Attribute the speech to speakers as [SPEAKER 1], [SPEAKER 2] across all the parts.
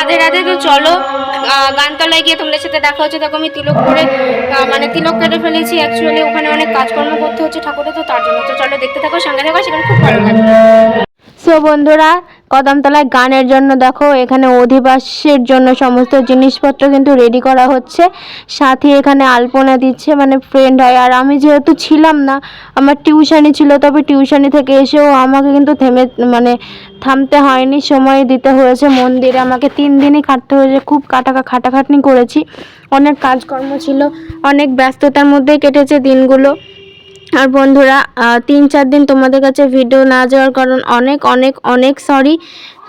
[SPEAKER 1] রাধে রাধে, তো চলো গানতলায় গিয়ে তোমাদের সাথে দেখা হচ্ছে। দেখো, আমি তিলক করে মানে তিলক কেটে ফেলেছি। অ্যাকচুয়ালি ওখানে অনেক কাজকর্ম করতে হচ্ছে ঠাকুরের, তো তার জন্য তো চলো দেখতে থাকো, সঙ্গে থাকো, সেখানে খুব ভালো লাগে সো বন্ধুরা কদমতলায় গানের জন্য দেখো, এখানে অধিবাসের জন্য সমস্ত জিনিসপত্র কিন্তু রেডি করা হচ্ছে। সাথে এখানে আলপনা দিচ্ছে মানে ফ্রেন্ড হয়। আর আমি যেহেতু ছিলাম না, আমার টিউশানি ছিল, তবে টিউশনি থেকে এসেও আমাকে কিন্তু থেমে মানে থামতে হয়নি, সময় দিতে হয়েছে। মন্দিরে আমাকে তিন দিনই খাটতে হয়েছে, খুব কাটা খাটাখাটনি করেছি। অনেক কাজকর্ম ছিল, অনেক ব্যস্ততার মধ্যেই কেটেছে দিনগুলো। আর বন্ধুরা তিন চার দিন তোমাদের কাছে ভিডিও না যাওয়ার কারণ অনেক অনেক অনেক সরি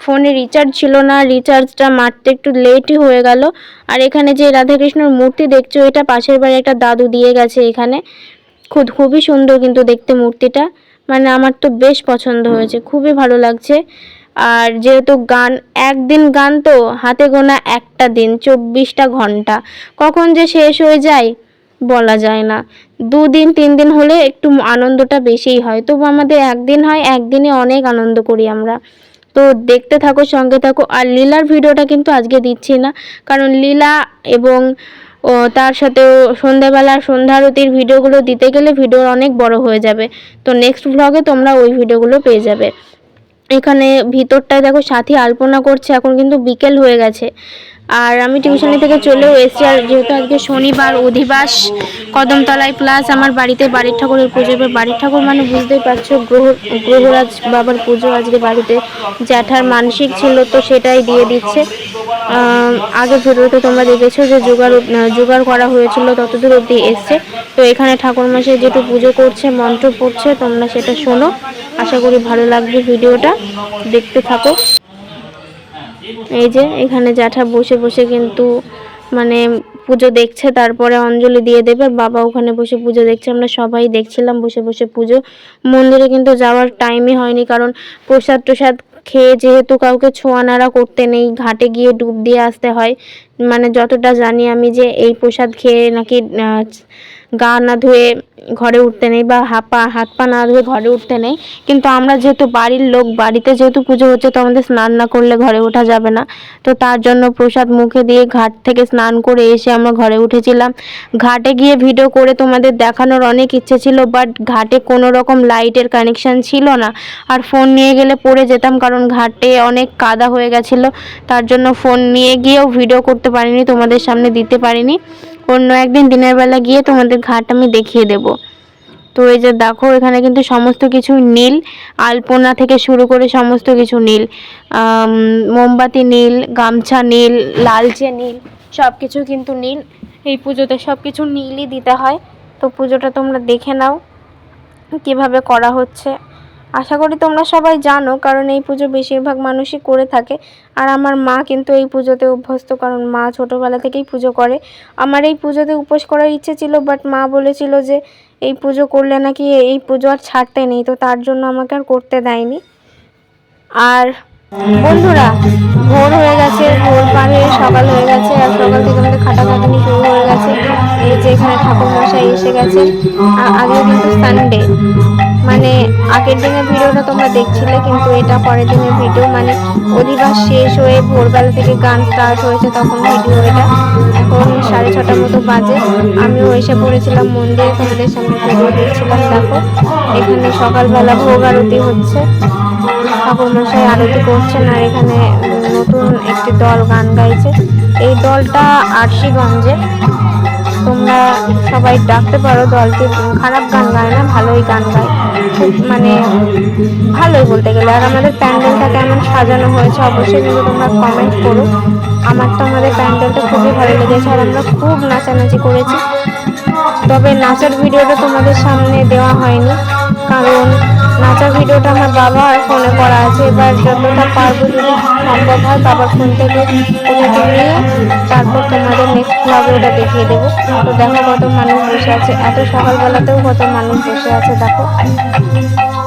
[SPEAKER 1] ফোনে রিচার্জ ছিল না রিচার্জটা মারতে একটু লেটই হয়ে গেল। আর এখানে যে রাধাকৃষ্ণর মূর্তি দেখছ, এটা পাশের বাড়ি একটা দাদু দিয়ে গেছে এখানে। খুব খুবই সুন্দর কিন্তু দেখতে মূর্তিটা। মানে আমার তো বেশ পছন্দ হয়েছে, খুবই ভালো লাগছে। আর যেহেতু গান, একদিন গান তো হাতে গোনা একটা দিন, চব্বিশটা ঘণ্টা। কখন যে শেষ হয়ে যায় বলা যায় না। দুদিন তিন দিন হলে একটু আনন্দটা বেশিই হয়। তবু আমাদের একদিন হয়, একদিনে অনেক আনন্দ করি আমরা। তো দেখতে থাকো, সঙ্গে থাকো। আর লীলার ভিডিওটা কিন্তু আজকে দিচ্ছি না। কারণ লীলা এবং, ও, তার সাথে সন্ধ্যাবেলা সন্ধ্যারতির ভিডিওগুলো দিতে গেলে ভিডিও অনেক বড় হয়ে যাবে। তো নেক্সট ভ্লগে তোমরা ওই ভিডিওগুলো পেয়ে যাবে। এখানে ভিতরটায় দেখো, সাথী আলপনা করছে। এখন কিন্তু বিকেল হয়ে গেছে। আর আমি টিউশনি থেকে চলেও এসেছি। আর যেহেতু আজকে শনিবার, অধিবাস, কদমতলায় প্লাস আমার বাড়িতে বাড়ির ঠাকুরের পুজো। এবার বাড়ির ঠাকুর মানে বুঝতেই পারছ, গ্রহ, গ্রহরাজ বাবার পুজো আজকে বাড়িতে। জ্যাঠার মানসিক ছিল তো সেটাই দিয়ে দিচ্ছে। আগে ভিডিওতে তোমরা দেখেছ যে জোগাড় জোগাড় করা হয়েছিল, ততদূর অবধি এসছে। তো এখানে ঠাকুর মশাই যেটু পুজো করছে, মন্ত্র পড়ছে, তোমরা সেটা শোনো। আশা করি ভালো লাগবে ভিডিওটা। দেখতে থাকো। এই যে এখানে জ্যাঠা বসে বসে কিন্তু মানে পুজো দেখছে, তারপরে অঞ্জলি দিয়ে দেবে, বাবা ওখানে বসে পুজো দেখছে, আমরা সবাই দেখছিলাম বসে বসে পুজো। মন্দিরে কিন্তু যাওয়ার টাইমই হয়নি, কারণ প্রসাদ টসাদ খেয়ে যেহেতু কাউকে ছোঁয়া নাড়া করতে নেই, ঘাটে গিয়ে ডুব দিয়ে আসতে হয়। মানে যতটা জানি আমি যে এই প্রসাদ খেয়ে নাকি গা না ধুয়ে ঘরে উঠতে নেই বা হাত পা হাত পা না ধুয়ে ঘরে উঠতে নেই। কিন্তু আমরা যেহেতু বাড়ির লোক, বাড়িতে যেহেতু পুজো হচ্ছে, তো আমাদের স্নান না করলে ঘরে ওঠা যাবে না। তো তার জন্য প্রসাদ মুখে দিয়ে ঘাট থেকে স্নান করে এসে আমরা ঘরে উঠেছিলাম। ঘাটে গিয়ে ভিডিও করে তোমাদের দেখানোর অনেক ইচ্ছে ছিল বাট ঘাটে কোনো রকম লাইটের কানেকশন ছিল না। আর ফোন নিয়ে গেলে পড়ে যেতাম, কারণ ঘাটে অনেক কাদা হয়ে গেছিল। তার জন্য ফোন নিয়ে গিয়েও ভিডিও করতে পারিনি, তোমাদের সামনে দিতে পারিনি। অন্য একদিন দিনের বেলা গিয়ে তোমাদের ঘাট আমি দেখিয়ে দেব। তো এই যে দেখো, এখানে কিন্তু সমস্ত কিছু নীল, আলপনা থেকে শুরু করে সমস্ত কিছু নীল। মোমবাতি নীল, গামছা নীল, লালচে নীল সব কিছু কিন্তু নীল। এই পুজোতে সব কিছু নীলই দিতে হয়। তো পুজোটা তোমরা দেখে নাও, কীভাবে করা হচ্ছে। আশা করি তোমরা সবাই জানো, কারণ এই পুজো বেশিরভাগ মানুষই করে থাকে। আর আমার মা কিন্তু এই পুজোতে অভ্যস্ত, কারণ মা ছোটোবেলা থেকেই পুজো করে। আমার এই পুজোতে উপোস করার ইচ্ছে ছিল বাট মা বলেছিল যে এই পুজো করলে নাকি এই পুজো আর ছাড়তে নেই, তো তার জন্য আমাকে আর করতে দেয়নি। আর বন্ধুরা, ভোর হয়ে গেছে, ভোর পার হয়ে সকাল হয়ে গেছে, আর সকাল থেকে আমাদের খাটাখাটনি শুরু হয়ে গেছে। এই যে এখানে ঠাকুর মশাই এসে গেছে আগে কিন্তু সানডে মানে আগের দিনের ভিডিওটা তোমরা দেখছিলে, কিন্তু এটা পরের দিনের ভিডিও। মানে অধিবাস শেষ হয়ে ভোরবেলা থেকে গান স্টার্ট হয়েছে তখন ভিডিও এটা। এখন সাড়ে ছটার মতো বাজে। আমিও এসে পড়েছিলাম মন্দিরে, তোমাদের সামনে ভিডিও দেখছিলাম। দেখো, এখানে সকালবেলা ভোগ আরতি হচ্ছে। ঠাকুর আরতি করছেন আর এখানে নতুন একটি দল গান গাইছে। এই দলটা আরশিগঞ্জে। তোমরা সবাই ডাকতে পারো উম, খারাপ গান গায় না ভালোই গান গায়। খুব মানে ভালোই বলতে গেলে। আর আমাদের প্যান্ডেলটা কেমন সাজানো হয়েছে অবশ্যই কিন্তু তোমরা কমেন্ট করো। আমার তো আমাদের প্যান্ডেলটা খুবই ভালো লেগেছে আর আমরা খুব নাচানাচি করেছি। তবে নাচার ভিডিওটা তোমাদের সামনে দেওয়া হয়নি কারণ নাচার ভিডিওটা আমার বাবা আর ফোনে করা আছে। এবার যতটা পারব যদি সম্ভব হয়, বাবার ফোন থেকে ওটাকে নিয়ে তারপর তোমাদের নেক্সট ব্লগে ওটা দেখিয়ে দেবো। তো দেখো কত মানুষ বসে আছে। এত সকালবেলাতেও কত মানুষ বসে আছে, দেখো।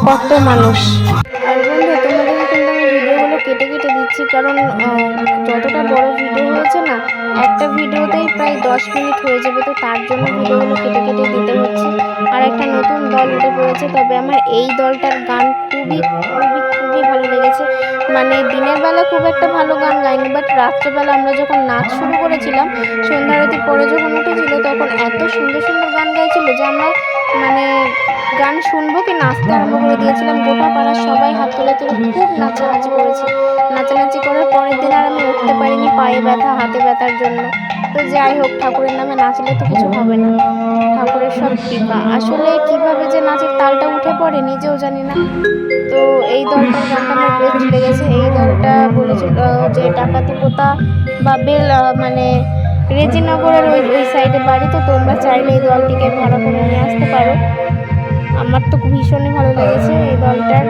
[SPEAKER 1] কত মানুষ। কেটে কারণ যতটা বড় ভিডিও হয়েছে না, একটা ভিডিওতেই প্রায় দশ মিনিট হয়ে যাবে, তো তার জন্য ভিডিওগুলো কেটে কেটে দিতে হচ্ছে। আর একটা নতুন দল উঠে পড়েছে, তবে আমার এই দলটার গান খুবই খুবই খুবই খুবই ভালো লেগেছে। মানে দিনের বেলা খুব একটা ভালো গান গাইনি বাট রাত্রেবেলা আমরা যখন নাচ শুরু করেছিলাম সন্ধ্যারতির পরে যখন উঠেছিল, তখন এত সুন্দর সুন্দর গান গাইছিল যে আমরা মানে গান শুনব কি নাচতে আরম্ভ করে দিয়েছিলাম। গোটা পাড়ার সবাই হাত তুলে তুলে খুব নাচানাচি করেছি। নাচানাচি করার পরের দিন আর আমি উঠতে পারিনি পায়ে ব্যথা, হাতে ব্যথার জন্য। তো যাই হোক, ঠাকুরের নামে নাচলে তো কিছু হবে না। ঠাকুরের সব কৃপা। আসলে কীভাবে যে নাচের তালটা উঠে পড়ে নিজেও জানি না। তো এই দলটার গানটা আমার বেস্ট লেগেছে এই দলটা বলেছিল যে ডাকাতি পোতা বা বেল মানে রেজিনগরের ওই ওই সাইডে বাড়ি। তো তোমরা চাইলে এই দলটিকে ভাড়া করে নিয়ে আসতে পারো। আমার তো ভীষণই ভালো লেগেছে এই দলটার।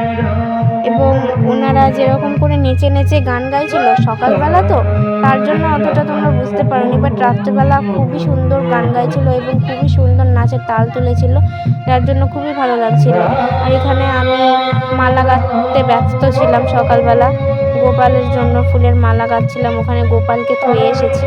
[SPEAKER 1] এবং ওনারা যেরকম করে নেচে নেচে গান গাইছিল সকালবেলা তো, তার জন্য অতটা তোমরা বুঝতে পারোনি। বাট রাত্রেবেলা খুবই সুন্দর গান গাইছিল এবং খুবই সুন্দর নাচের তাল তুলেছিল, যার জন্য খুবই ভালো লাগছিল। আর এখানে আমি মালা গাঁথতে ব্যস্ত ছিলাম সকালবেলা। গোপালের জন্য ফুলের মালা গাঁথছিলাম, ওখানে গোপালকে থয়ে এসেছি।